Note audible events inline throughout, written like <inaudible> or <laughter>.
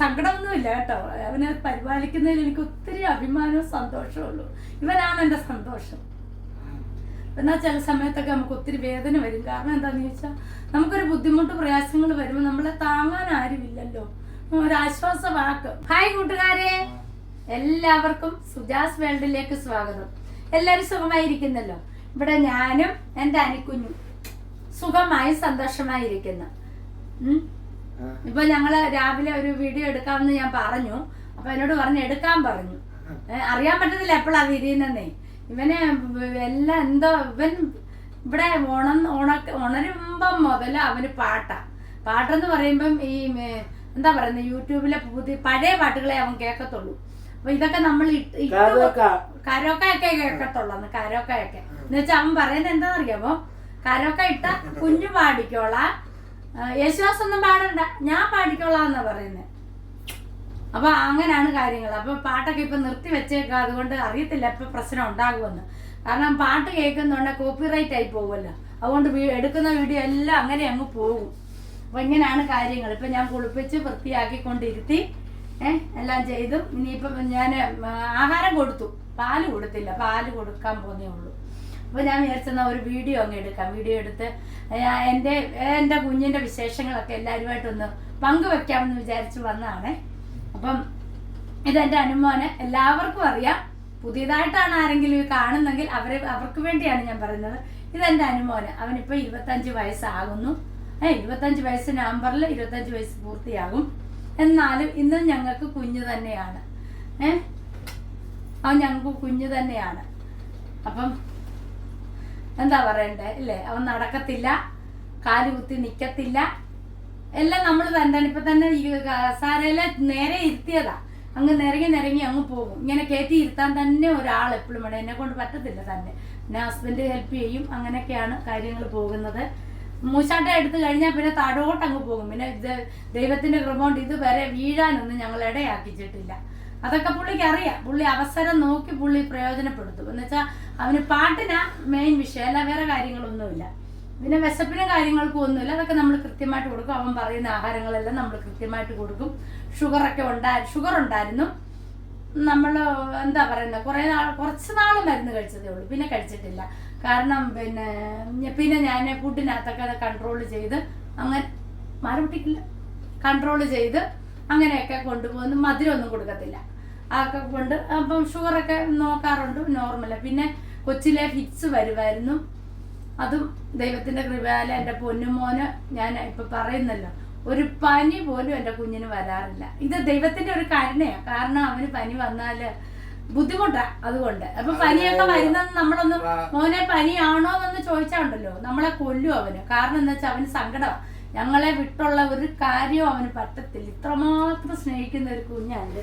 സങ്കടമൊന്നുമില്ല കേട്ടോ. അവനെ പരിപാലിക്കുന്നതിൽ എനിക്ക് ഒത്തിരി അഭിമാനവും സന്തോഷവും ഉള്ളൂ. ഇവനാണ് എന്റെ സന്തോഷം. എന്നാൽ ചില സമയത്തൊക്കെ നമുക്ക് ഒത്തിരി വേദന വരും. കാരണം എന്താണെന്ന് ചോദിച്ചാൽ നമുക്കൊരു ബുദ്ധിമുട്ട് പ്രയാസങ്ങൾ വരുമ്പോൾ നമ്മളെ താങ്ങാൻ ആരുമില്ലല്ലോ. ഒരാശ്വാസ വാക്ക്. ഹായ് കൂട്ടുകാരെ. എല്ലാവർക്കും സുജാസ് വേൾഡിലേക്ക് സ്വാഗതം. എല്ലാവരും സുഖമായിരിക്കുന്നല്ലോ? ഇവിടെ ഞാനും എന്റെ അനിക്കുഞ്ഞും സുഖമായി സന്തോഷമായി ഇരിക്കുന്നു ഉം. ഇപ്പൊ ഞങ്ങൾ രാവിലെ ഒരു വീഡിയോ എടുക്കാമെന്ന് ഞാൻ പറഞ്ഞു. അപ്പൊ എന്നോട് പറഞ്ഞു എടുക്കാൻ പറഞ്ഞു. അറിയാൻ പറ്റത്തില്ല എപ്പോഴാ വിരിയുന്നേ ഇവന് എല്ലാം എന്തോ ഇവൻ ഇവിടെ ഉണ ഉണ ഉണരുമ്പം മുതൽ അവന് പാട്ടാ. പാട്ടെന്ന് പറയുമ്പം ഈ എന്താ പറയുന്നത് യൂട്യൂബിലെ പുതിയ പഴയ പാട്ടുകളെ അവൻ കേൾക്കത്തുള്ളൂ. അപ്പൊ ഇതൊക്കെ നമ്മൾ. കരോക്കയൊക്കെ കേൾക്കത്തുള്ളൂ കരോക്കയൊക്കെ. എന്ന് വെച്ചാൽ അവൻ പറയുന്നത് എന്താണെന്നറിയാമോ? കരോക്ക ഇട്ട കുഞ്ഞു പാടിക്കോളാം. ആ, യേശുദാസ് ഒന്നും പാടണ്ട. ഞാൻ പാടിക്കോളാം എന്നാ പറയുന്നത് അപ്പൊ അങ്ങനെയാണ് കാര്യങ്ങൾ. അപ്പൊ പാട്ടൊക്കെ ഇപ്പൊ നിർത്തി വെച്ചേക്കുക അതുകൊണ്ട് അറിയത്തില്ല ഇപ്പൊ പ്രശ്നം ഉണ്ടാകുമെന്ന്. കാരണം പാട്ട് കേൾക്കുന്നുണ്ട് കോപ്പിറൈറ്റ് ആയി പോകുമല്ലോ അതുകൊണ്ട് എടുക്കുന്ന വീഡിയോ എല്ലാം അങ്ങനെ അങ്ങ് പോകും. അപ്പൊ ഇങ്ങനെയാണ് കാര്യങ്ങൾ. ഇപ്പൊ ഞാൻ കുളിപ്പിച്ച് വൃത്തിയാക്കിക്കൊണ്ടിരുത്തി ഏഹ് എല്ലാം ചെയ്തു. ഇനിയിപ്പം ഞാൻ ആഹാരം കൊടുത്തു. പാൽ കൊടുത്തില്ല. പാൽ കൊടുക്കാൻ പോന്നേ ഉള്ളൂ. അപ്പോൾ ഞാൻ വിചാരിച്ചെന്നാൽ ഒരു വീഡിയോ അങ്ങ് എടുക്കാം. വീഡിയോ എടുത്ത് എന്റെ എന്റെ കുഞ്ഞിന്റെ വിശേഷങ്ങളൊക്കെ എല്ലാവരുമായിട്ടൊന്ന് പങ്കുവെക്കാമെന്ന് വിചാരിച്ച് വന്നതാണേ. അപ്പം ഇതെന്റെ അനുമോനെ എല്ലാവർക്കും അറിയാം. പുതിയതായിട്ടാണ് ആരെങ്കിലും കാണുന്നെങ്കിൽ അവരെ അവർക്ക് വേണ്ടിയാണ് ഞാൻ പറയുന്നത്. ഇതെന്റെ അനുമോന്. അവനിപ്പോൾ ഇരുപത്തഞ്ച് വയസ്സാകുന്നു. ഏ ഇരുപത്തഞ്ച് വയസ്സ് നവംബറിൽ ഇരുപത്തഞ്ച് വയസ്സ് പൂർത്തിയാകും. എന്നാലും ഇന്നും ഞങ്ങൾക്ക് കുഞ്ഞു തന്നെയാണ്. ഏ അവൻ ഞങ്ങൾക്ക് കുഞ്ഞു തന്നെയാണ്. അപ്പം എന്താ പറയണ്ടേ? ഇല്ലേ? അവൻ നടക്കത്തില്ല കാൽ കുത്തി നിക്കത്തില്ല. എല്ലാം നമ്മൾ തന്നെ ഇപ്പൊ തന്നെ സാരയിലെ നേരെ ഇരുത്തിയതാ. അങ്ങ് നിരങ്ങി നിരങ്ങി അങ്ങ് പോകും. ഇങ്ങനെ കയറ്റി ഇരുത്താൻ തന്നെ ഒരാൾ എപ്പോഴും വേണം. എന്നെ കൊണ്ട് പറ്റത്തില്ല തന്നെ. പിന്നെ ഹസ്ബൻഡ് ഹെൽപ്പ് ചെയ്യും. അങ്ങനെയൊക്കെയാണ് കാര്യങ്ങൾ പോകുന്നത്. മൂശാട്ട എടുത്തു കഴിഞ്ഞാൽ പിന്നെ തടോട്ട് അങ്ങ് പോകും. പിന്നെ ഇത് ദൈവത്തിന്റെ കൃപ കൊണ്ട് ഇതുവരെ വീഴാനൊന്നും ഞങ്ങൾ ഇടയാക്കിച്ചിട്ടില്ല. അതൊക്കെ പുള്ളിക്ക് അറിയാം. പുള്ളി അവസരം നോക്കി പുള്ളി പ്രയോജനപ്പെടുത്തും. എന്ന് വെച്ചാൽ അവന് പാട്ടിനാ മെയിൻ വിഷയം. അല്ല വേറെ കാര്യങ്ങളൊന്നുമില്ല. പിന്നെ വിശപ്പിനും കാര്യങ്ങൾക്കും ഒന്നുമില്ല. അതൊക്കെ നമ്മൾ കൃത്യമായിട്ട് കൊടുക്കും. അവൻ പറയുന്ന ആഹാരങ്ങളെല്ലാം നമ്മൾ കൃത്യമായിട്ട് കൊടുക്കും. ഷുഗറൊക്കെ ഉണ്ടാ ഷുഗർ ഉണ്ടായിരുന്നു. നമ്മൾ എന്താ പറയുന്നത് കുറേ നാൾ കുറച്ച് നാൾ മരുന്ന് കഴിച്ചതേ ഉള്ളൂ. പിന്നെ കഴിച്ചിട്ടില്ല. കാരണം പിന്നെ പിന്നെ ഞാൻ ഫുഡിനകത്തൊക്കെ അത് കൺട്രോൾ ചെയ്ത് അങ്ങനെ മാറി കൺട്രോൾ ചെയ്ത് അങ്ങനെയൊക്കെ കൊണ്ടുപോകുന്നു. മധുരമൊന്നും കൊടുക്കത്തില്ല. അതൊക്കെ കൊണ്ട് അപ്പം ഷുഗറൊക്കെ നോക്കാറുണ്ട് നോർമല. പിന്നെ കൊച്ചിലെ ഹിറ്റ്സ് വരുമായിരുന്നു അതും ദൈവത്തിന്റെ കൃപയാല എന്റെ പൊന്നുമോന് ഞാൻ ഇപ്പൊ പറയുന്നല്ലോ ഒരു പനി പോലും എന്റെ കുഞ്ഞിന് വരാറില്ല. ഇത് ദൈവത്തിന്റെ ഒരു കരുണയാണ് കാരണം അവന് പനി വന്നാൽ ബുദ്ധിമുട്ടാ അതുകൊണ്ട്. അപ്പൊ പനിയൊക്കെ വരുന്നത് നമ്മളൊന്ന് മോനെ പനിയാണോ എന്നൊന്ന് ചോദിച്ചാണ്ടല്ലോ. നമ്മളെ കൊല്ലും അവന്. കാരണം എന്താ വെച്ചാൽ അവന് സങ്കടം ഞങ്ങളെ വിട്ടുള്ള ഒരു കാര്യവും അവന് പറ്റത്തില്ല. ഇത്രമാത്രം സ്നേഹിക്കുന്ന ഒരു കുഞ്ഞാണ്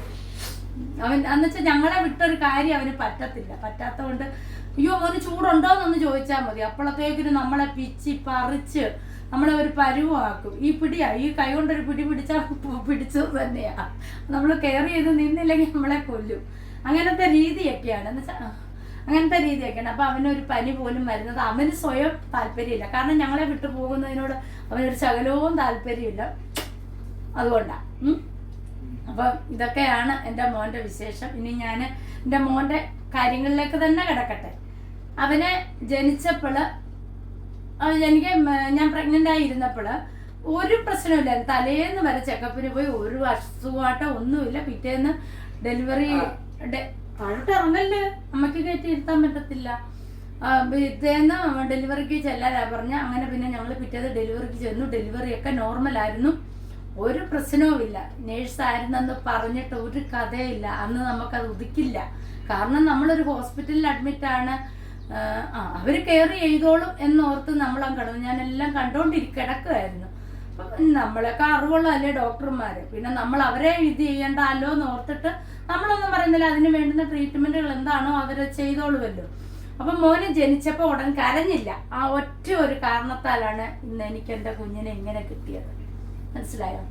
അവൻ എന്ന് വെച്ചാൽ ഞങ്ങളെ വിട്ടൊരു കാര്യം അവന് പറ്റത്തില്ല. പറ്റാത്തതുകൊണ്ട് അയ്യോ അവന് ചൂടുണ്ടോന്നൊന്ന് ചോദിച്ചാൽ മതി. അപ്പോഴത്തേക്കിന് നമ്മളെ പിച്ചി പറിച്ച് നമ്മളെ ഒരു പരുവാക്കും ഈ പിടിയാ ഈ കൈ കൊണ്ടൊരു പിടി പിടിച്ചാൽ പിടിച്ചത് തന്നെയാ. നമ്മൾ കെയർ ചെയ്ത് നിന്നില്ലെങ്കിൽ നമ്മളെ കൊല്ലും. അങ്ങനത്തെ രീതിയൊക്കെയാണ്. എന്ന് വെച്ചാൽ അങ്ങനത്തെ രീതിയൊക്കെയാണ്. അപ്പൊ അവനൊരു പനി പോലും വരുന്നത് അവന് സ്വയം താല്പര്യമില്ല. കാരണം ഞങ്ങളെ വിട്ടു പോകുന്നതിനോട് അവനൊരു ശകലവും താല്പര്യമില്ല. അതുകൊണ്ടാ. ഉം. അപ്പം ഇതൊക്കെയാണ് എന്റെ മോന്റെ വിശേഷം. ഇനി ഞാൻ എന്റെ മോന്റെ കാര്യങ്ങളിലേക്ക് തന്നെ കിടക്കട്ടെ. അവനെ ജനിച്ചപ്പോൾ എനിക്ക് ഞാൻ പ്രഗ്നന്റ് ആയിരുന്നപ്പോൾ ഒരു പ്രശ്നമില്ലായിരുന്നു തലേന്ന് വരെ ചെക്കപ്പിന് പോയി ഒരു അസുഖമായിട്ടോ ഒന്നുമില്ല. പിറ്റേന്ന് ഡെലിവറി താഴോട്ട് ഇറങ്ങല്ലേ അമ്മയ്ക്ക് കയറ്റി ഇരുത്താൻ പറ്റത്തില്ല. പിറ്റേന്ന് ഡെലിവറിക്ക് ചെല്ലാനാ പറഞ്ഞ. അങ്ങനെ പിന്നെ ഞങ്ങൾ പിറ്റേന്ന് ഡെലിവറിക്ക് ചെന്നു. ഡെലിവറി ഒക്കെ നോർമൽ ആയിരുന്നു. ഒരു പ്രശ്നവുമില്ല. നേഴ്സായിരുന്നെന്ന് പറഞ്ഞിട്ട് ഒരു കഥയില്ല അന്ന് നമുക്കത് ഉദിക്കില്ല. കാരണം നമ്മളൊരു ഹോസ്പിറ്റലിൽ അഡ്മിറ്റാണ് അവർ കെയർ ചെയ്തോളും എന്നോർത്ത് നമ്മളാ കിടന്നു. ഞാനെല്ലാം കണ്ടോണ്ടിരി കിടക്കുമായിരുന്നു അപ്പം നമ്മളൊക്കെ അറിവുള്ള അല്ലേ ഡോക്ടർമാര്? പിന്നെ നമ്മൾ അവരെ ഇത് ചെയ്യണ്ടല്ലോ എന്ന് ഓർത്തിട്ട് നമ്മളൊന്നും പറയുന്നില്ല. അതിന് വേണ്ടുന്ന ട്രീറ്റ്മെന്റുകൾ എന്താണോ അവർ ചെയ്തോളുമല്ലോ. അപ്പം മോന് ജനിച്ചപ്പോൾ ഉടൻ കരഞ്ഞില്ല. ആ ഒറ്റ ഒരു കാരണത്താലാണ് ഇന്ന് എനിക്ക് എന്റെ കുഞ്ഞിനെ ഇങ്ങനെ കിട്ടിയത്. മനസ്സിലായോ?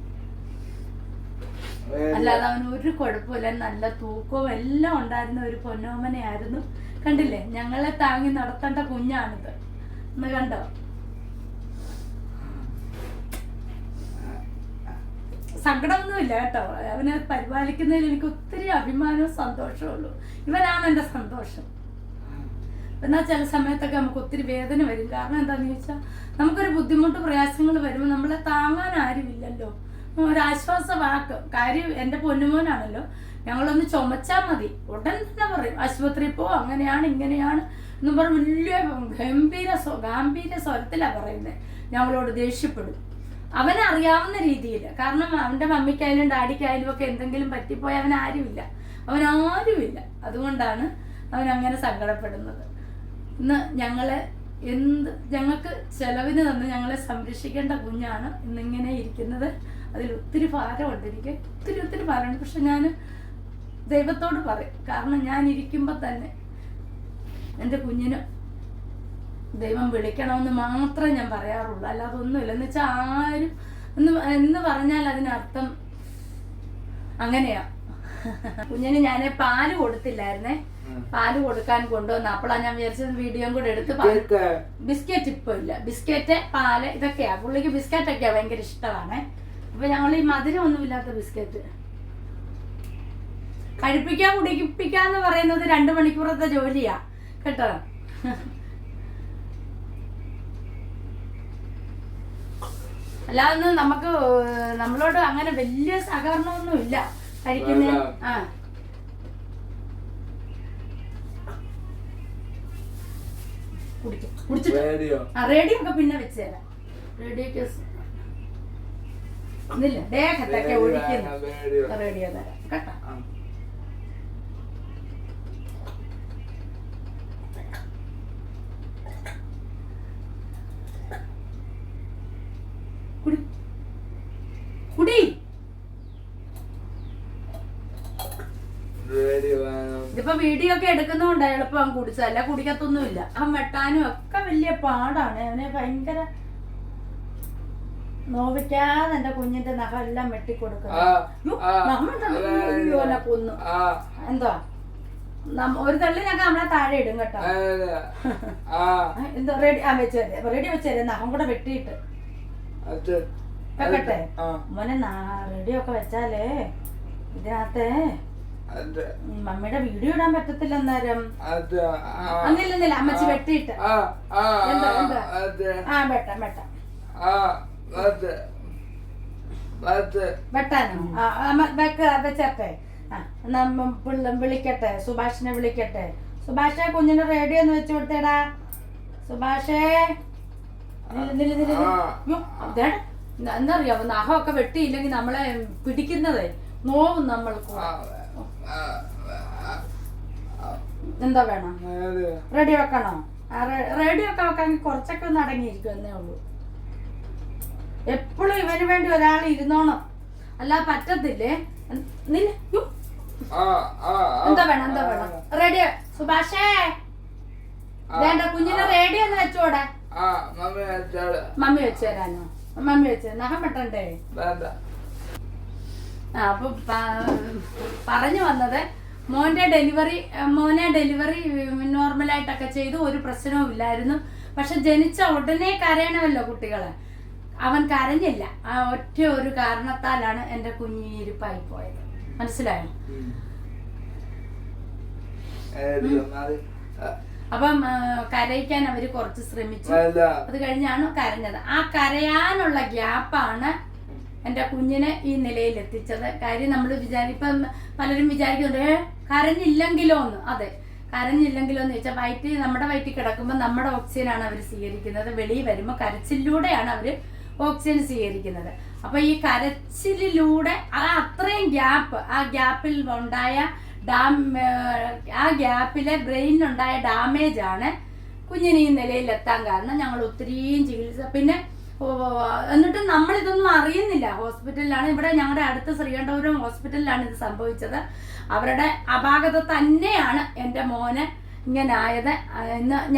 അല്ലാതെ അവന് ഒരു കുഴപ്പമില്ല. നല്ല തൂക്കവും എല്ലാം ഉണ്ടായിരുന്ന ഒരു പൊന്നോമനയായിരുന്നു. കണ്ടില്ലേ? ഞങ്ങളെ താങ്ങി നടത്തേണ്ട കുഞ്ഞാണിത്. ഒന്ന് കണ്ടോ? സങ്കടമൊന്നുമില്ല കേട്ടോ. അവനെ പരിപാലിക്കുന്നതിൽ എനിക്ക് ഒത്തിരി അഭിമാനവും സന്തോഷവും ഉള്ളൂ. ഇവനാണ് എന്റെ സന്തോഷം. എന്നാൽ ചില സമയത്തൊക്കെ നമുക്ക് ഒത്തിരി വേദന വരും. കാരണം എന്താണെന്ന് ചോദിച്ചാൽ നമുക്കൊരു ബുദ്ധിമുട്ട് പ്രയാസങ്ങൾ വരുമ്പോൾ നമ്മളെ താങ്ങാൻ ആരുമില്ലല്ലോ. ഒരു ആശ്വാസ വാക്ക്. കാര്യം എന്റെ പൊന്നുമോനാണല്ലോ. ഞങ്ങളൊന്ന് ചുമച്ചാൽ മതി. ഉടൻ തന്നെ പറയും ആശുപത്രിയിൽ പോ അങ്ങനെയാണ് ഇങ്ങനെയാണ് എന്ന് പറഞ്ഞ് വലിയ ഗംഭീര ഗാംഭീര സ്വരത്തിലാണ് പറയുന്നത് ഞങ്ങളോട് ദേഷ്യപ്പെടും. അവനറിയാവുന്ന രീതിയിൽ കാരണം അവന്റെ മമ്മിക്കായാലും ഡാഡിക്കായാലും ഒക്കെ എന്തെങ്കിലും പറ്റിപ്പോയി അവൻ ആരുമില്ല. അവൻ ആരുമില്ല. അതുകൊണ്ടാണ് അവൻ അങ്ങനെ സങ്കടപ്പെടുന്നത്. ഇന്ന് ഞങ്ങളെ എന്ത് ഞങ്ങൾക്ക് ചെലവിന് തന്ന് ഞങ്ങളെ സംരക്ഷിക്കേണ്ട കുഞ്ഞാണ് ഇന്നിങ്ങനെ ഇരിക്കുന്നത്. അതിൽ ഒത്തിരി ഭാരമുണ്ട് എനിക്ക് ഒത്തിരി ഒത്തിരി ഭാരമുണ്ട്. പക്ഷെ ഞാൻ ദൈവത്തോട് പറയും. കാരണം ഞാൻ ഇരിക്കുമ്പോൾ തന്നെ എന്റെ കുഞ്ഞിന് ദൈവം വിളിക്കണമെന്ന് മാത്രമേ ഞാൻ പറയാറുള്ളൂ. അല്ലാതെ ഒന്നുമില്ല. എന്ന് വെച്ചാൽ ആരും എന്ന് എന്ന് പറഞ്ഞാൽ അതിനർത്ഥം അങ്ങനെയാ. കുഞ്ഞിന് ഞാൻ പാൽ കൊടുത്തില്ലായിരുന്നേ. പാൽ കൊടുക്കാൻ കൊണ്ടുവന്ന അപ്പോഴാണ് ഞാൻ വിചാരിച്ചത് വീഡിയോയും കൂടെ എടുത്ത് ബിസ്ക്കറ്റ്? ഇപ്പൊ ഇല്ല ബിസ്ക്കറ്റ് പാൽ ഇതൊക്കെയാ. പുള്ളിക്ക് ബിസ്ക്കറ്റ് ഒക്കെയാ ഭയങ്കര ഇഷ്ടമാണ്. അപ്പൊ ഞങ്ങൾ ഈ മധുരം ഒന്നുമില്ലാത്ത ബിസ്ക്കറ്റ്. കഴിപ്പിക്കാൻ കുടിപ്പിക്കാന്ന് പറയുന്നത് രണ്ടു മണിക്കൂറത്തെ ജോലിയാ. കേട്ടോ? അല്ലാതെ നമുക്ക് നമ്മളോട് അങ്ങനെ വലിയ സഹകരണമൊന്നും ഇല്ല കഴിക്കുന്ന? ആ. റേഡിയോ. ഒക്കെ പിന്നെ വെച്ച് തരാം. റേഡിയോക്ക് ഇന്നില്ല? ദേഹത്തൊക്കെ ഒഴിക്കുന്നു. റേഡിയോ. തരാം. കേട്ടോ കുടി കുടി റേഡിയോ വേണം ഇതിപ്പോ വീഡിയോ എടുക്കുന്നതുകൊണ്ട് എളുപ്പം അവൻ കുടിച്ചതല്ല കുടിക്കത്തൊന്നുമില്ല. അവൻ വെട്ടാനും ഒക്കെ വലിയ പാടാണ്. അവനെ ഭയങ്കര നോവിക്കാതെ എന്റെ കുഞ്ഞിന്റെ നഖം എല്ലാം വെട്ടിക്കൊടുക്കുന്നു കൊന്നു. എന്താ? ഒരു തള്ളിനൊക്കെ നമ്മളെ താഴെ ഇടും കേട്ടോ. എന്തോ റെഡി ആ വെച്ചേരെ റെഡി വെച്ചേരെ നഖം കൂടെ വെട്ടിയിട്ട്. വെക്കട്ടെ? മോനെ റെഡി ഒക്കെ വെച്ചാലേ ഇതിനകത്തെ മമ്മിയുടെ വീഡിയോ ഇടാൻ പറ്റത്തില്ല അന്നേരം. ആ അമ്മച്ചി വെട്ടിയിട്ട്. ആ വെട്ടാം വെട്ടാം. വെട്ടാനോ? വെച്ചേട്ടെ. വിളിക്കട്ടെ. സുഭാഷിനെ വിളിക്കട്ടെ. സുഭാഷെ കുഞ്ഞിന് റേഡിയോ ഒന്ന് വെച്ചു കൊടുത്തേടാ. സുഭാഷേ. എന്നറിയാവോ നഖമൊക്കെ വെട്ടിയില്ലെങ്കിൽ നമ്മളെ പിടിക്കുന്നതേ. നോവും നമ്മൾക്ക് എന്താ വേണം? റെഡി വെക്കണോ? റെഡി ഒക്കെ വെക്കാൻ കുറച്ചൊക്കെ ഒന്ന് അടങ്ങിയിരിക്കും എന്നേ ഉള്ളൂ. എപ്പോഴും ഇവന് വേണ്ടി ഒരാൾ ഇരുന്നോണം. അല്ല പറ്റത്തില്ലേ? എന്താ വേണം എന്താ വേണം? റേഡിയോ സുഭാഷേ. വേണ്ട കുഞ്ഞിനെ റേഡിയോ ഒന്ന് വെച്ചോടെ? മമ്മി വെച്ചു തരാനോ? മമ്മി വെച്ചു നഖം വെട്ടണ്ടേ? ആ അപ്പൊ പറഞ്ഞു വന്നത് മോന്റെ ഡെലിവറി മോനെ ഡെലിവറി നോർമൽ ആയിട്ടൊക്കെ ചെയ്തു ഒരു പ്രശ്നവും ഇല്ലായിരുന്നു. പക്ഷെ ജനിച്ച ഉടനെ കരയണമല്ലോ കുട്ടികൾ. അവൻ കരഞ്ഞില്ല. ആ ഒറ്റ ഒരു കാരണത്താലാണ് എന്റെ കുഞ്ഞിരിപ്പായി പോയത്. മനസ്സിലായോ? അപ്പം കരയിക്കാൻ അവർ കുറച്ച് ശ്രമിച്ചു. അത് കഴിഞ്ഞാണ് കരഞ്ഞത്. ആ കരയാനുള്ള ഗ്യാപ്പാണ് എന്റെ കുഞ്ഞിനെ ഈ നിലയിൽ എത്തിച്ചത് കാര്യം നമ്മൾ വിചാരിപ്പം പലരും വിചാരിക്കുന്നുണ്ട് "ഏ, കരഞ്ഞില്ലെങ്കിലോ എന്ന് അതെ കരഞ്ഞില്ലെങ്കിലോ എന്ന് വെച്ചാൽ വയറ്റിൽ നമ്മുടെ വയറ്റിൽ കിടക്കുമ്പോൾ നമ്മുടെ ഓക്സിജനാണ് അവർ സ്വീകരിക്കുന്നത്. വെളിയിൽ വരുമ്പോൾ കരച്ചിലൂടെയാണ് അവർ ഓക്സിജൻ സ്വീകരിക്കുന്നത്. അപ്പൊ ഈ കരച്ചിലിലൂടെ ആ അത്രയും ഗ്യാപ്പ് ആ ഗ്യാപ്പിൽ ഉണ്ടായ ഡാം ആ ഗ്യാപ്പിലെ ബ്രെയിനിനുണ്ടായ ഡാമേജ് ആണ് കുഞ്ഞിന് ഈ നിലയിൽ എത്താൻ കാരണം ഞങ്ങൾ ഒത്തിരിയും ചികിത്സ പിന്നെ എന്നിട്ട് നമ്മൾ ഇതൊന്നും അറിയുന്നില്ല. ഹോസ്പിറ്റലിലാണ് ഇവിടെ ഞങ്ങളുടെ അടുത്ത ശ്രീകണ്ഠപുരം ഹോസ്പിറ്റലിലാണ് ഇത് സംഭവിച്ചത്. അവരുടെ അപാകത തന്നെയാണ് എന്റെ മോന് ഇങ്ങനെ ആയത്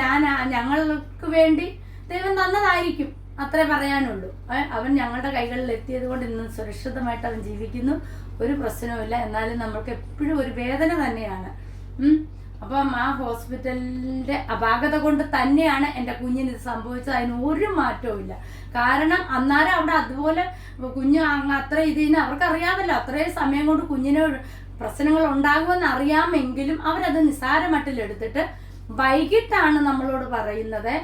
ഞാൻ ഞങ്ങൾക്ക് വേണ്ടി ദൈവം തന്നതായിരിക്കും. അത്രേ പറയാനുള്ളൂ. അവൻ ഞങ്ങളുടെ കൈകളിൽ എത്തിയത് കൊണ്ട് ഇന്ന് സുരക്ഷിതമായിട്ട് അവൻ ജീവിക്കുന്നു. ഒരു പ്രശ്നവുമില്ല. എന്നാലും നമ്മൾക്ക് എപ്പോഴും ഒരു വേദന തന്നെയാണ്. അപ്പം ആ ഹോസ്പിറ്റലിന്റെ അപാകത കൊണ്ട് തന്നെയാണ് എന്റെ കുഞ്ഞിന് ഇത് സംഭവിച്ചത്. അതിന് ഒരു മാറ്റവും ഇല്ല. കാരണം അന്നേരം അവിടെ അതുപോലെ കുഞ്ഞ് അത്ര ഇതിന് അവർക്ക് അറിയാമല്ലോ അത്രയും സമയം കൊണ്ട് കുഞ്ഞിന് പ്രശ്നങ്ങൾ ഉണ്ടാകുമെന്ന് അറിയാമെങ്കിലും അവരത് നിസ്സാരമട്ടിലെടുത്തിട്ട് വൈകിട്ടാണ് നമ്മളോട് പറയുന്നത്.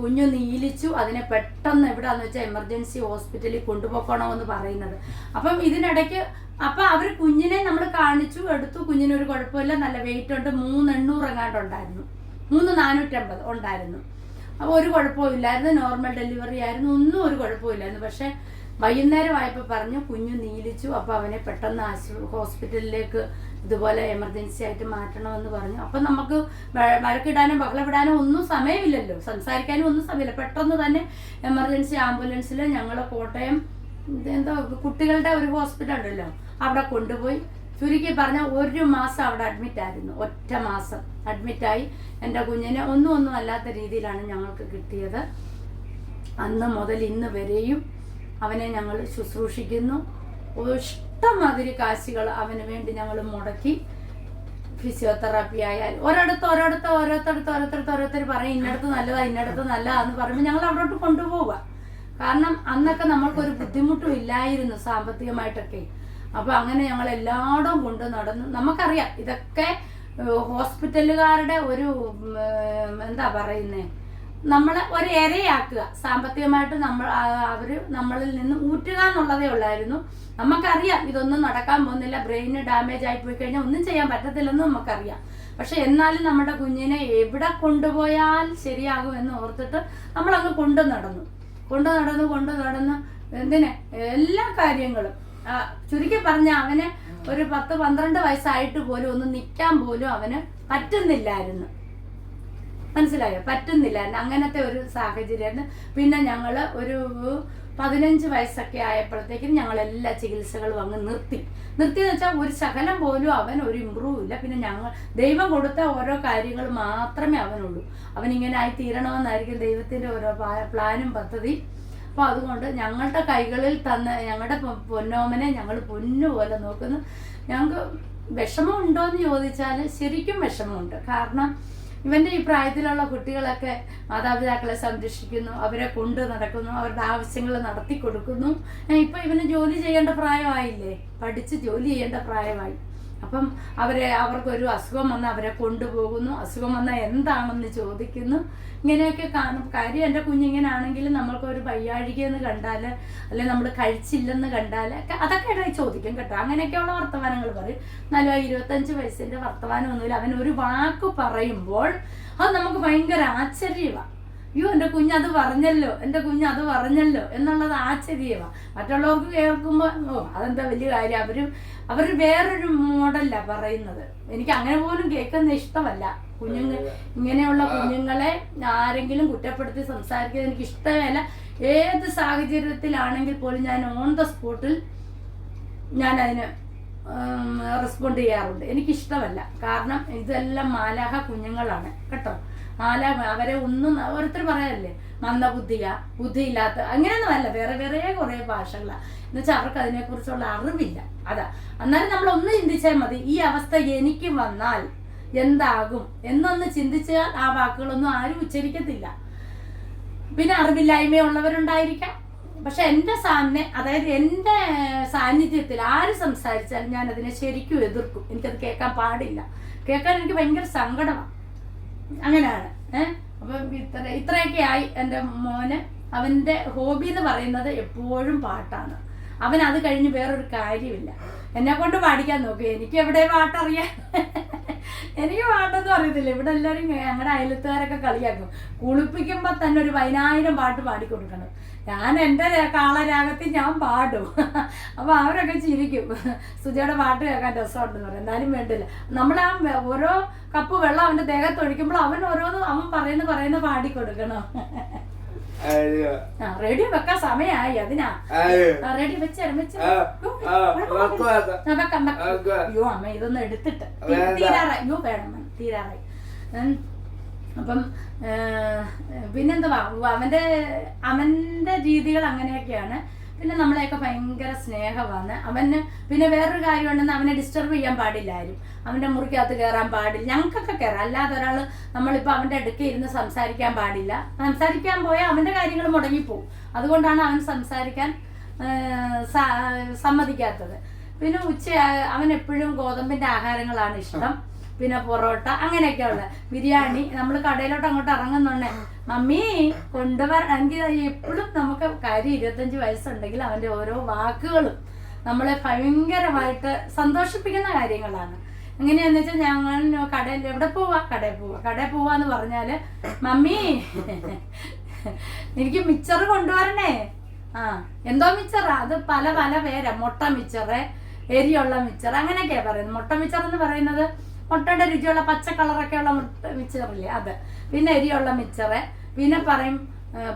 കുഞ്ഞു നീലിച്ചു അതിനെ പെട്ടെന്ന് എവിടാന്ന് വെച്ചാൽ എമർജൻസി ഹോസ്പിറ്റലിൽ കൊണ്ടുപോക്കണമെന്ന് പറയുന്നത്. അപ്പം ഇതിനിടയ്ക്ക് അപ്പം അവർ കുഞ്ഞിനെ നമ്മൾ കാണിച്ചു എടുത്തു. കുഞ്ഞിനൊരു കുഴപ്പമില്ല. നല്ല വെയിറ്റ് ഉണ്ട്. മൂന്ന് എണ്ണൂറ് എങ്ങാണ്ട് ഉണ്ടായിരുന്നു. മൂന്ന് നാനൂറ്റമ്പത് ഉണ്ടായിരുന്നു. അപ്പോൾ ഒരു കുഴപ്പവും ഇല്ലായിരുന്നു. നോർമൽ ഡെലിവറി ആയിരുന്നു. ഒന്നും ഒരു കുഴപ്പമില്ലായിരുന്നു പക്ഷേ വൈകുന്നേരം ആയപ്പോൾ പറഞ്ഞു കുഞ്ഞു നീലിച്ചു. അപ്പോൾ അവനെ പെട്ടെന്ന് ആശു ഹോസ്പിറ്റലിലേക്ക് ഇതുപോലെ എമർജൻസി ആയിട്ട് മാറ്റണമെന്ന് പറഞ്ഞു. അപ്പം നമുക്ക് വഴക്കിടാനും ബഹളമിടാനോ ഒന്നും സമയമില്ലല്ലോ. സംസാരിക്കാനും ഒന്നും സമയമില്ല. പെട്ടെന്ന് തന്നെ എമർജൻസി ആംബുലൻസിൽ ഞങ്ങൾ കോട്ടയം എന്തോ കുട്ടികളുടെ ഒരു ഹോസ്പിറ്റൽ ഉണ്ടല്ലോ. അവിടെ കൊണ്ടുപോയി. ചുരുക്കി പറഞ്ഞ ഒരു മാസം അവിടെ അഡ്മിറ്റ് ആയിരുന്നു. ഒറ്റ മാസം അഡ്മിറ്റായി എന്റെ കുഞ്ഞിനെ ഒന്നും ഒന്നും അല്ലാത്ത രീതിയിലാണ് ഞങ്ങൾക്ക് കിട്ടിയത്. അന്ന് മുതൽ ഇന്ന് വരെയും അവനെ ഞങ്ങൾ ശുശ്രൂഷിക്കുന്നു. ഇഷ്ടംമാതിരി കാശുകൾ അവന് വേണ്ടി ഞങ്ങൾ മുടക്കി ഫിസിയോതെറാപ്പി ആയാൽ. ഒരിടത്ത് ഒരിടത്ത് ഓരോരുത്തടുത്ത് ഓരോരുത്തടുത്ത് ഓരോരുത്തർ പറയും ഇന്നടത്ത് നല്ലതാ ഇന്നടത്ത് നല്ലതാന്ന് പറയുമ്പോൾ ഞങ്ങൾ അവിടോട്ട് കൊണ്ടുപോവുക. കാരണം അന്നൊക്കെ നമ്മൾക്കൊരു ബുദ്ധിമുട്ടും ഇല്ലായിരുന്നു സാമ്പത്തികമായിട്ടൊക്കെ. അപ്പൊ അങ്ങനെ ഞങ്ങൾ എല്ലായിടവും കൊണ്ട് നടന്നു. നമുക്കറിയാം ഇതൊക്കെ ഹോസ്പിറ്റലുകാരുടെ ഒരു എന്താ പറയുന്നേ? നമ്മളെ ഒരു ഇരയാക്കുക. സാമ്പത്തികമായിട്ട് നമ്മൾ അവർ നമ്മളിൽ നിന്ന് ഊറ്റുക എന്നുള്ളതേ ഉള്ളായിരുന്നു. നമുക്കറിയാം ഇതൊന്നും നടക്കാൻ പോകുന്നില്ല. ബ്രെയിന് ഡാമേജ് ആയി പോയി കഴിഞ്ഞാൽ ഒന്നും ചെയ്യാൻ പറ്റത്തില്ലെന്ന് നമുക്കറിയാം. പക്ഷെ എന്നാലും നമ്മുടെ കുഞ്ഞിനെ എവിടെ കൊണ്ടുപോയാൽ ശരിയാകും എന്ന് ഓർത്തിട്ട് നമ്മളങ്ങ് കൊണ്ടു നടന്നു. കൊണ്ടു നടന്നു കൊണ്ടു നടന്നു എന്തിന്? എല്ലാ കാര്യങ്ങളും. ചുരുക്കി പറഞ്ഞ അവന് ഒരു പത്ത് പന്ത്രണ്ട് വയസ്സായിട്ട് പോലും ഒന്ന് നിൽക്കാൻ പോലും അവന് പറ്റുന്നില്ലായിരുന്നു. മനസ്സിലായോ? പറ്റുന്നില്ല. അങ്ങനത്തെ ഒരു സാഹചര്യമായിരുന്നു. പിന്നെ ഞങ്ങൾ ഒരു പതിനഞ്ച് വയസ്സൊക്കെ ആയപ്പോഴത്തേക്കും ഞങ്ങൾ എല്ലാ ചികിത്സകളും അങ്ങ് നിർത്തി. നിർത്തിയെന്ന് വെച്ചാൽ ഒരു ശകലം പോലും അവൻ ഒരു ഇമ്പ്രൂവ് ഇല്ല. പിന്നെ ഞങ്ങൾ ദൈവം കൊടുത്ത ഓരോ കാര്യങ്ങൾ മാത്രമേ അവനുള്ളൂ. ഇങ്ങനെ ആയി തീരണമെന്നായിരിക്കും ദൈവത്തിന്റെ ഓരോ പ്ലാനും പദ്ധതി അപ്പോൾ അതുകൊണ്ട് ഞങ്ങളുടെ കൈകളിൽ തന്ന ഞങ്ങളുടെ പൊന്നോമനെ ഞങ്ങൾ പൊന്നു പോലെ നോക്കുന്നു. ഞങ്ങൾക്ക് വിഷമം ഉണ്ടോ എന്ന് ചോദിച്ചാൽ ശരിക്കും വിഷമമുണ്ട്. കാരണം ഇവന്റെ ഈ പ്രായത്തിലുള്ള കുട്ടികളൊക്കെ മാതാപിതാക്കളെ സംരക്ഷിക്കുന്നു അവരെ കൊണ്ട് നടക്കുന്നു അവരുടെ ആവശ്യങ്ങൾ നടത്തി കൊടുക്കുന്നു ഇപ്പൊ ഇവന് ജോലി ചെയ്യേണ്ട പ്രായമായില്ലേ? പഠിച്ച് ജോലി ചെയ്യേണ്ട പ്രായമായി. അപ്പം അവരെ അവർക്കൊരു അസുഖം വന്ന അവരെ കൊണ്ടുപോകുന്നു. അസുഖം വന്നാൽ എന്താണെന്ന് ചോദിക്കുന്നു. ഇങ്ങനെയൊക്കെ കാണും. കാര്യം എന്റെ കുഞ്ഞിങ്ങനാണെങ്കിലും നമ്മൾക്കൊരു വയ്യാഴികയെന്ന് കണ്ടാൽ അല്ലെങ്കിൽ നമ്മൾ കഴിച്ചില്ലെന്ന് കണ്ടാൽ അതൊക്കെ ഇടയിൽ ചോദിക്കും കേട്ടോ. അങ്ങനെയൊക്കെയുള്ള വർത്തമാനങ്ങൾ പറയും. നല്ല ഇരുപത്തഞ്ച് വയസ്സിന്റെ വർത്തമാനമൊന്നുമില്ല അവൻ ഒരു വാക്ക് പറയുമ്പോൾ അത് നമുക്ക് ഭയങ്കര ആശ്ചര്യമാണ് അയ്യോ എന്റെ കുഞ്ഞ് അത് പറഞ്ഞല്ലോ എന്റെ കുഞ്ഞ് അത് പറഞ്ഞല്ലോ എന്നുള്ളത് ആശ്ചര്യമാണ് മറ്റുള്ളവർക്ക് കേൾക്കുമ്പോൾ ഓ അതെന്താ വലിയ കാര്യം? അവരും അവർ വേറൊരു മോഡലാണ് പറയുന്നത്. എനിക്ക് അങ്ങനെ പോലും കേൾക്കുന്ന ഇഷ്ടമല്ല. കുഞ്ഞുങ്ങൾ ഇങ്ങനെയുള്ള കുഞ്ഞുങ്ങളെ ആരെങ്കിലും കുറ്റപ്പെടുത്തി സംസാരിക്കുന്നത് എനിക്ക് ഇഷ്ടമല്ല ഏത് സാഹചര്യത്തിലാണെങ്കിൽ പോലും ഞാൻ ഓൺ ദ സ്പോട്ടിൽ ഞാൻ അതിന് റെസ്പോണ്ട് ചെയ്യാറുണ്ട്. എനിക്കിഷ്ടമല്ല. കാരണം ഇതെല്ലാം മാലാഹ കുഞ്ഞുങ്ങളാണ്. കേട്ടോ? മാലാഹ അവരെ ഒന്നും ഓരോരുത്തർ പറയാറില്ലേ ബുദ്ധി ബുദ്ധിയില്ലാത്ത അങ്ങനെയൊന്നും അല്ല വേറെ വേറെ കുറേ ഭാഷകളാണ് എന്നുവെച്ചാൽ അവർക്ക് അതിനെക്കുറിച്ചുള്ള അറിവില്ല. അതാ. എന്നാലും നമ്മൾ ഒന്ന് ചിന്തിച്ചാൽ മതി ഈ അവസ്ഥ എനിക്ക് വന്നാൽ എന്താകും? എന്നൊന്ന് ചിന്തിച്ചാൽ ആ വാക്കുകളൊന്നും ആരും ഉച്ചരിക്കത്തില്ല. പിന്നെ അറിവില്ലായ്മയുള്ളവരുണ്ടായിരിക്കാം. പക്ഷെ എന്റെ സാമനെ അതായത് എന്റെ സാന്നിധ്യത്തിൽ ആര് സംസാരിച്ചാലും ഞാൻ അതിനെ ശരിക്കും എതിർക്കും. എനിക്കത് കേൾക്കാൻ പാടില്ല. കേൾക്കാൻ എനിക്ക് ഭയങ്കര സങ്കടമാണ് അങ്ങനെയാണ്. ഏഹ് അപ്പം ഇത്ര ഇത്രയൊക്കെ ആയി എന്റെ മോന്. അവന്റെ ഹോബി എന്ന് പറയുന്നത് എപ്പോഴും പാട്ടാണ്. അവൻ അത് കഴിഞ്ഞ് വേറൊരു കാര്യമില്ല. എന്നെ കൊണ്ട് പാടിക്കാൻ നോക്കും. എനിക്ക് എവിടെ പാട്ടറിയാൻ എനിക്ക് പാട്ടൊന്നും അറിയത്തില്ല. ഇവിടെ എല്ലാവരും ഞങ്ങളുടെ അയലത്തുകാരൊക്കെ കളിയാക്കും. കുളിപ്പിക്കുമ്പോൾ തന്നെ ഒരു പതിനായിരം പാട്ട് പാടിക്കൊടുക്കണം. ഞാൻ എന്റെ കാളരാഗത്തിൽ ഞാൻ പാടും. <laughs> അപ്പോൾ അവരൊക്കെ ചിരിക്കും. സുജയുടെ പാട്ട് കേൾക്കാൻ രസമുണ്ടെന്ന് പറയും. എന്നാലും വേണ്ടില്ല. നമ്മൾ ആ ഓരോ കപ്പ് വെള്ളം അവന്റെ ദേഹത്ത് ഒഴിക്കുമ്പോൾ അവൻ ഓരോന്ന് അവൻ പറയുന്ന പറയുന്ന പാടിക്കൊടുക്കണം. <laughs> റേഡിയോ വെക്കാൻ സമയമായി അതിനാ. റേഡിയോ വെക്കാം. വെക്ക്. അയ്യോ അമ്മ ഇതൊന്ന് എടുത്തിട്ട്. തീരാറായി. അയ്യോ വേണം തീരാറായി. അപ്പം പിന്നെന്തുവാ? അവന്റെ അവന്റെ രീതികൾ അങ്ങനെയൊക്കെയാണ്. പിന്നെ നമ്മളെയൊക്കെ ഭയങ്കര സ്നേഹമാണ്. അവന് പിന്നെ വേറൊരു കാര്യമുണ്ടെന്ന് അവനെ ഡിസ്റ്റർബ് ചെയ്യാൻ പാടില്ല ആരും അവന്റെ മുറിക്കകത്ത് കയറാൻ പാടില്ല. ഞങ്ങൾക്കൊക്കെ കയറാം അല്ലാതെ ഒരാൾ നമ്മളിപ്പോൾ അവന്റെ അടുക്കി ഇരുന്ന് സംസാരിക്കാൻ പാടില്ല. സംസാരിക്കാൻ പോയാൽ അവന്റെ കാര്യങ്ങൾ മുടങ്ങിപ്പോവും. അതുകൊണ്ടാണ് അവൻ സംസാരിക്കാൻ സമ്മതിക്കാത്തത്. പിന്നെ ഉച്ച അവൻ എപ്പോഴും ഗോതമ്പിന്റെ ആഹാരങ്ങളാണ് ഇഷ്ടം. പിന്നെ പൊറോട്ട അങ്ങനെയൊക്കെ ഉള്ള. ബിരിയാണി നമ്മൾ കടയിലോട്ട് അങ്ങോട്ട് ഇറങ്ങുന്നുണ്ടേ. മമ്മി കൊണ്ടുവര എനിക്ക് എപ്പോഴും നമുക്ക് കാര്യം ഇരുപത്തഞ്ച് വയസ്സുണ്ടെങ്കിൽ അവന്റെ ഓരോ വാക്കുകളും നമ്മളെ ഭയങ്കരമായിട്ട് സന്തോഷിപ്പിക്കുന്ന കാര്യങ്ങളാണ്. എങ്ങനെയാന്ന് വെച്ചാൽ ഞങ്ങൾ കടയിൽ എവിടെ പോവാ? കടയിൽ പോവാ. കടയിൽ പോവാന്ന് പറഞ്ഞാൽ മമ്മി എനിക്ക് മിച്ചർ കൊണ്ടുവരണേ. ആ എന്തോ മിച്ചറാ? അത് പല പല പേരാ. മുട്ട മിച്ചറ് എരിയുള്ള മിച്ചർ അങ്ങനെയൊക്കെയാ പറയുന്നത്. മുട്ട മിച്ചർ എന്ന് പറയുന്നത് മുട്ടയുടെ രുചിയുള്ള പച്ച കളറൊക്കെ ഉള്ള മുട്ട മിച്ചറില്ലേ അത്. പിന്നെ എരിയുള്ള മിച്ചറ് പിന്നെ പറയും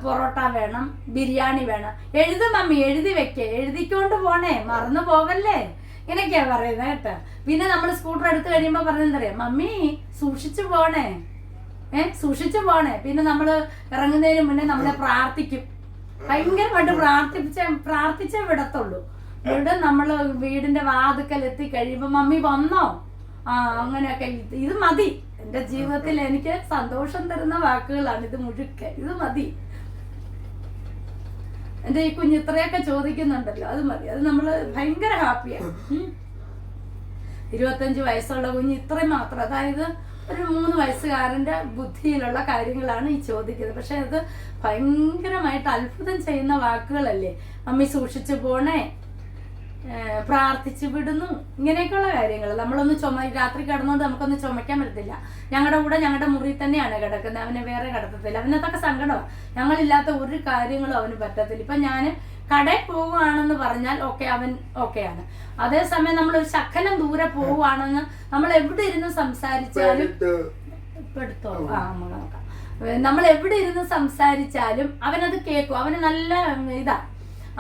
പൊറോട്ട വേണം ബിരിയാണി വേണം. എഴുതും മമ്മി എഴുതി വെക്കേ. എഴുതിക്കൊണ്ട് പോണേ മറന്നു പോകല്ലേ ഇങ്ങനെയൊക്കെയാ പറയുന്നത് കേട്ടോ. പിന്നെ നമ്മൾ സ്കൂട്ടർ എടുത്തു കഴിയുമ്പോൾ പറയുന്നതറിയാം മമ്മി സൂക്ഷിച്ചു പോണേ. ഏ സൂക്ഷിച്ചു പോണേ. പിന്നെ നമ്മൾ ഇറങ്ങുന്നതിന് മുന്നേ നമ്മളെ പ്രാർത്ഥിക്കും. ഭയങ്കരമായിട്ട് പ്രാർത്ഥിപ്പിച്ച പ്രാർത്ഥിച്ചേ വിടത്തുള്ളൂ. ഇവിടെ നമ്മൾ വീടിന്റെ വാതുക്കൽ എത്തി കഴിയുമ്പോൾ മമ്മി വന്നോ? ആ അങ്ങനെയൊക്കെ. ഇത് മതി. എന്റെ ജീവിതത്തിൽ എനിക്ക് സന്തോഷം തരുന്ന വാക്കുകളാണ് ഇത് മുഴുക്കെ. ഇത് മതി. എന്റെ ഈ കുഞ്ഞ് ഇത്രയൊക്കെ ചോദിക്കുന്നുണ്ടല്ലോ അത് മതി. അത് നമ്മൾ ഭയങ്കര ഹാപ്പിയാണ്. ഇരുപത്തഞ്ച് വയസ്സുള്ള കുഞ്ഞ് ഇത്രയും മാത്രം. അതായത് ഒരു മൂന്ന് വയസ്സുകാരന്റെ ബുദ്ധിയിലുള്ള കാര്യങ്ങളാണ് ഈ ചോദിക്കുന്നത്. പക്ഷെ അത് ഭയങ്കരമായിട്ട് അത്ഭുതം ചെയ്യുന്ന വാക്കുകളല്ലേ? മമ്മി സൂക്ഷിച്ചു പോണേ. പ്രാർത്ഥിച്ചു വിടുന്നു. ഇങ്ങനെയൊക്കെയുള്ള കാര്യങ്ങൾ. നമ്മളൊന്ന് ചുമ രാത്രി കിടന്നുകൊണ്ട് നമുക്കൊന്ന് ചുമയ്ക്കാൻ പറ്റത്തില്ല. ഞങ്ങളുടെ കൂടെ ഞങ്ങളുടെ മുറിയിൽ തന്നെയാണ് കിടക്കുന്നത്. അവനെ വേറെ കിടത്തത്തില്ല. അവനത്തൊക്കെ സങ്കടമാണ് ഞങ്ങളില്ലാത്ത ഒരു കാര്യങ്ങളും അവന് പറ്റത്തില്ല. ഇപ്പൊ ഞാൻ കടയിൽ പോവുകയാണെന്ന് പറഞ്ഞാൽ ഓക്കെ അവൻ ഓക്കെയാണ് അതേസമയം നമ്മൾ ഒരു ശക്കലം ദൂരെ പോവുകയാണെന്ന് നമ്മൾ എവിടെ ഇരുന്ന് സംസാരിച്ചാലും പെടുത്തോ എടുത്തോ? ആ നമ്മൾ നോക്കാം. നമ്മൾ എവിടെ ഇരുന്ന് സംസാരിച്ചാലും അവനത് കേൾക്കും. അവന് നല്ല ഇതാ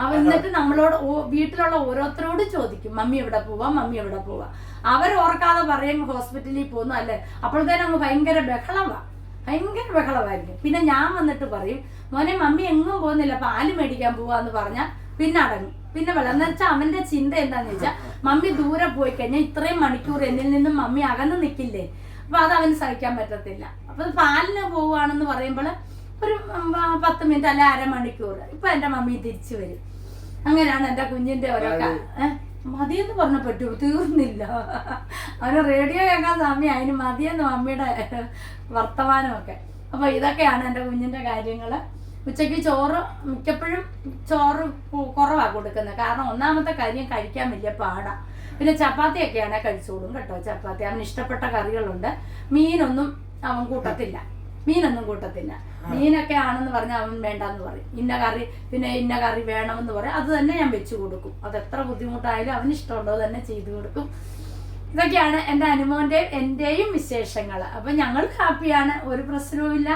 അവൻ എന്നിട്ട് നമ്മളോട് വീട്ടിലുള്ള ഓരോരുത്തരോട് ചോദിക്കും മമ്മി എവിടെ പോവാ? മമ്മി എവിടെ പോവാ? അവർ ഓർക്കാതെ പറയും ഹോസ്പിറ്റലിൽ പോകുന്നു അല്ലേ? അപ്പോഴത്തേനും അങ്ങ് ഭയങ്കര ബഹളവാ. ഭയങ്കര ബഹളമായിരിക്കും. പിന്നെ ഞാൻ വന്നിട്ട് പറയും മോനെ മമ്മി എങ്ങും പോകുന്നില്ല. പാൽ മേടിക്കാൻ പോവാന്ന് പറഞ്ഞാൽ പിന്നെ അടങ്ങും. പിന്നെ വെള്ളം. വെച്ചാൽ അവന്റെ ചിന്ത എന്താന്ന് വെച്ചാൽ മമ്മി ദൂരെ പോയി കഴിഞ്ഞാൽ ഇത്രയും മണിക്കൂർ എന്നിൽ നിന്നും മമ്മി അകന്ന് നിൽക്കില്ലേ അപ്പൊ അത് അവന് സഹിക്കാൻ പറ്റത്തില്ല. അപ്പൊ പാലിന് പോവുകയാണെന്ന് പറയുമ്പോൾ ഒരു പത്ത് മിനിറ്റ് അല്ല അരമണിക്കൂർ. ഇപ്പൊ എന്റെ മമ്മി തിരിച്ചു വരും. അങ്ങനെയാണ് എന്റെ കുഞ്ഞിന്റെ ഓരോ? മതിയെന്ന് പറഞ്ഞ പറ്റൂ തീർന്നില്ല. അവന് റേഡിയോ കേൾക്കാൻ സമയം അതിന് മതിയെന്ന് മമ്മിയുടെ വർത്തമാനമൊക്കെ. അപ്പൊ ഇതൊക്കെയാണ് എന്റെ കുഞ്ഞിന്റെ കാര്യങ്ങൾ. ഉച്ചയ്ക്ക് ചോറ് മിക്കപ്പോഴും ചോറ് കുറവാണ് കുറവാ കൊടുക്കുന്നത് കാരണം ഒന്നാമത്തെ കാര്യം കഴിക്കാൻ വലിയ പാടാ. പിന്നെ ചപ്പാത്തിയൊക്കെയാണ് കഴിച്ചോളും കേട്ടോ ചപ്പാത്തി. അവന് ഇഷ്ടപ്പെട്ട കറികളുണ്ട്. മീനൊന്നും അവൻ കൂട്ടത്തില്ല. മീനൊന്നും കൂട്ടത്തില്ല. മീനൊക്കെ ആണെന്ന് പറഞ്ഞാൽ അവൻ വേണ്ടെന്ന് പറയും. ഇന്ന കറി പിന്നെ ഇന്ന കറി വേണമെന്ന് പറയും. അത് തന്നെ ഞാൻ വെച്ചു കൊടുക്കും. അത് എത്ര ബുദ്ധിമുട്ടായാലും അവന് ഇഷ്ടമുണ്ടോ തന്നെ ചെയ്തു കൊടുക്കും. ഇതൊക്കെയാണ് എന്റെ അനുമോന്റെ എന്റെയും വിശേഷങ്ങൾ. അപ്പം ഞങ്ങൾ ഹാപ്പിയാണ്. ഒരു പ്രശ്നവുമില്ല.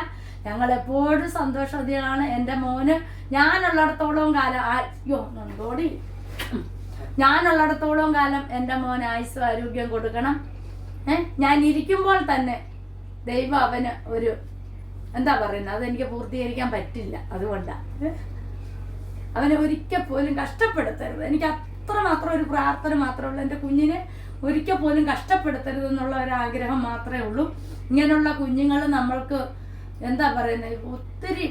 ഞങ്ങൾ എപ്പോഴും സന്തോഷവതികളാണ്. എന്റെ മോന് ഞാനുള്ളിടത്തോളം കാലം അയ്യോ നന്തോടി. ഞാനുള്ളിടത്തോളം കാലം എന്റെ മോന് ആയുസ് ആരോഗ്യം കൊടുക്കണം. ഏഹ് ഞാൻ ഇരിക്കുമ്പോൾ തന്നെ ദൈവം അവന് ഒരു എന്താ പറയുന്നത്? അതെനിക്ക് പൂർത്തീകരിക്കാൻ പറ്റില്ല. അതുകൊണ്ടാണ് അവനെ ഒരിക്കൽ പോലും കഷ്ടപ്പെടുത്തരുത്. എനിക്ക് അത്ര മാത്രം ഒരു പ്രാർത്ഥന മാത്രമേ ഉള്ളൂ എന്റെ കുഞ്ഞിനെ ഒരിക്കൽ പോലും കഷ്ടപ്പെടുത്തരുത് എന്നുള്ള ഒരു ആഗ്രഹം മാത്രമേ ഉള്ളൂ. ഇങ്ങനെയുള്ള കുഞ്ഞുങ്ങൾ നമ്മൾക്ക് എന്താ പറയുന്നത്? ഒത്തിരി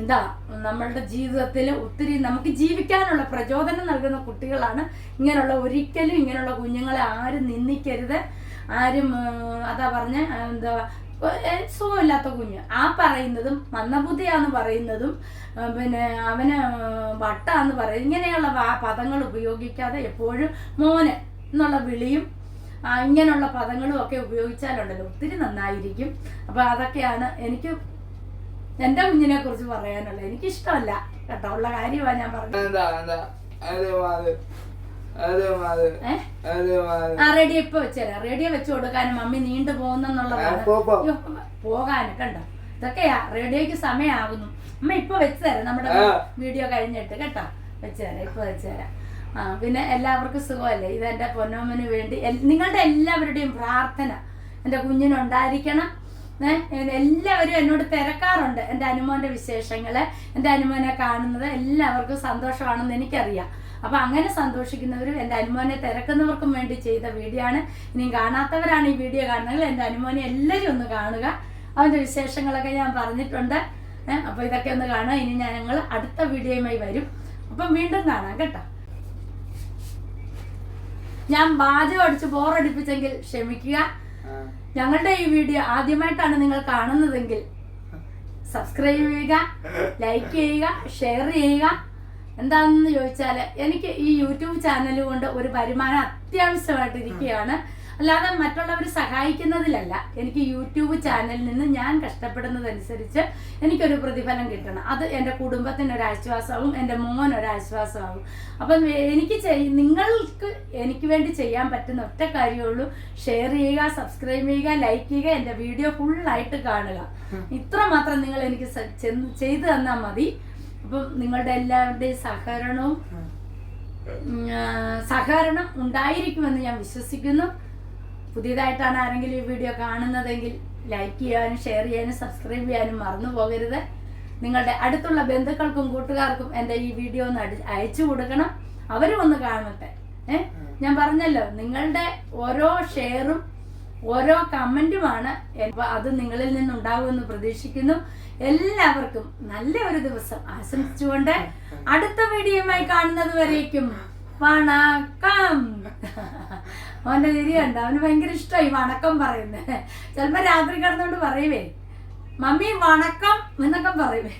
എന്താ നമ്മളുടെ ജീവിതത്തിൽ ഒത്തിരി നമുക്ക് ജീവിക്കാനുള്ള പ്രചോദനം നൽകുന്ന കുട്ടികളാണ്. ഇങ്ങനെയുള്ള ഒരിക്കലും ഇങ്ങനെയുള്ള കുഞ്ഞുങ്ങളെ ആരും നിന്ദിക്കരുത്. ആരും അതാ പറഞ്ഞ എന്താ സുഖമില്ലാത്ത കുഞ്ഞ്. ആ പറയുന്നതും മന്ദബുദ്ധിയാന്ന് പറയുന്നതും പിന്നെ അവന് വട്ടാന്ന് പറയുന്നത് ഇങ്ങനെയുള്ള പദങ്ങൾ ഉപയോഗിക്കാതെ എപ്പോഴും മോന് എന്നുള്ള വിളിയും ഇങ്ങനെയുള്ള പദങ്ങളും ഒക്കെ ഉപയോഗിച്ചാലുണ്ടല്ലോ. ഒത്തിരി നന്നായിരിക്കും. അപ്പൊ അതൊക്കെയാണ് എനിക്ക് എന്റെ കുഞ്ഞിനെ കുറിച്ച് പറയാനുള്ളത്. എനിക്കിഷ്ടമല്ല കേട്ടോ. ഉള്ള കാര്യമാണ് ഞാൻ പറഞ്ഞത്. ആ റേഡിയോ ഇപ്പൊ വെച്ചുതരാം റേഡിയോ വെച്ചു കൊടുക്കാനും മമ്മി നീണ്ടു പോകുന്നെന്നുള്ളതാണ്. ആ, പോ, പോ. പോകാനും കണ്ടോ? ഇതൊക്കെയാ. റേഡിയോക്ക് സമയമാകുന്നു അമ്മ ഇപ്പൊ വെച്ചു തരാം നമ്മുടെ വീഡിയോ കഴിഞ്ഞിട്ട് കേട്ടോ. വെച്ചു തരാം ഇപ്പൊ വെച്ചു തരാം ആ പിന്നെ എല്ലാവർക്കും സുഖമല്ലേ? ഇത് എന്റെ പൊന്നോമന് വേണ്ടി നിങ്ങളുടെ എല്ലാവരുടെയും പ്രാർത്ഥന എന്റെ കുഞ്ഞിനുണ്ടായിരിക്കണം എല്ലാവരും എന്നോട് തിരക്കാറുണ്ട്. എന്റെ അനുമോന്റെ വിശേഷങ്ങൾ എന്റെ അനുമോനെ കാണുന്നത് എല്ലാവർക്കും സന്തോഷമാണെന്ന് എനിക്കറിയാം. അപ്പൊ അങ്ങനെ സന്തോഷിക്കുന്നവരും എന്റെ അനുമോനെ തിരക്കുന്നവർക്കും വേണ്ടി ചെയ്ത വീഡിയോ ആണ്. ഇനിയും കാണാത്തവരാണ് ഈ വീഡിയോ കാണുന്നത് എന്റെ അനുമോനെ എല്ലാവരും ഒന്ന് കാണുക. അവന്റെ വിശേഷങ്ങളൊക്കെ ഞാൻ പറഞ്ഞിട്ടുണ്ട്. അപ്പൊ ഇതൊക്കെ ഒന്ന് കാണുക. ഇനി ഞാൻ ഞങ്ങൾ അടുത്ത വീഡിയോയുമായി വരും. അപ്പം വീണ്ടും കാണാം കേട്ടോ. ഞാൻ പാചകം അടിച്ച് ബോറടിപ്പിച്ചെങ്കിൽ ക്ഷമിക്കുക. ഞങ്ങളുടെ ഈ വീഡിയോ ആദ്യമായിട്ടാണ് നിങ്ങൾ കാണുന്നതെങ്കിൽ <laughs> സബ്സ്ക്രൈബ് ചെയ്യുക ലൈക്ക് ചെയ്യുക ഷെയർ ചെയ്യുക. എന്താണെന്ന് ചോദിച്ചാൽ എനിക്ക് ഈ യൂട്യൂബ് ചാനൽ കൊണ്ട് ഒരു വരുമാനം അത്യാവശ്യമായിട്ടിരിക്കുകയാണ്. അല്ലാതെ മറ്റുള്ളവർ സഹായിക്കുന്നതിലല്ല. എനിക്ക് യൂട്യൂബ് ചാനലിൽ നിന്ന് ഞാൻ കഷ്ടപ്പെടുന്നതനുസരിച്ച് എനിക്കൊരു പ്രതിഫലം കിട്ടണം. അത് എന്റെ കുടുംബത്തിന് ഒരു ആശ്വാസമാവും എന്റെ മോൻ ഒരു ആശ്വാസമാവും അപ്പം എനിക്ക് ചെയ് നിങ്ങൾക്ക് എനിക്ക് വേണ്ടി ചെയ്യാൻ പറ്റുന്ന ഒറ്റ കാര്യമുള്ളൂ ഷെയർ ചെയ്യുക സബ്സ്ക്രൈബ് ചെയ്യുക ലൈക്ക് ചെയ്യുക എന്റെ വീഡിയോ ഫുള്ളായിട്ട് കാണുക. ഇത്ര മാത്രം നിങ്ങൾ എനിക്ക് ചെയ്തു തന്നാൽ മതി. അപ്പം നിങ്ങളുടെ എല്ലാവരുടെയും സഹകരണവും സഹകരണം ഉണ്ടായിരിക്കുമെന്ന് ഞാൻ വിശ്വസിക്കുന്നു. പുതിയതായിട്ടാണ് ആരെങ്കിലും ഈ വീഡിയോ കാണുന്നതെങ്കിൽ ലൈക്ക് ചെയ്യാനും ഷെയർ ചെയ്യാനും സബ്സ്ക്രൈബ് ചെയ്യാനും മറന്നു പോകരുത്. നിങ്ങളുടെ അടുത്തുള്ള ബന്ധുക്കൾക്കും കൂട്ടുകാർക്കും എന്റെ ഈ വീഡിയോ ഒന്ന് അടി അയച്ചു കൊടുക്കണം. അവരും ഒന്ന് കാണട്ടെ. ഏഹ് ഞാൻ പറഞ്ഞല്ലോ നിങ്ങളുടെ ഓരോ ഷെയറും ഓരോ കമന്റുമാണ് അത് നിങ്ങളിൽ നിന്നുണ്ടാകുമെന്ന് പ്രതീക്ഷിക്കുന്നു. എല്ലാവർക്കും നല്ല ഒരു ദിവസം ആശംസിച്ചുകൊണ്ട് അടുത്ത വീഡിയോയുമായി കാണുന്നത് വരേക്കും വണക്കം. അവന്റെ തിരിയുണ്ട് അവന് ഭയങ്കര ഇഷ്ടമായി വണക്കം പറയുന്നത് ചിലപ്പോ രാത്രി കിടന്നുകൊണ്ട് പറയുവേ മമ്മി വണക്കം എന്നൊക്കെ പറയുവേ.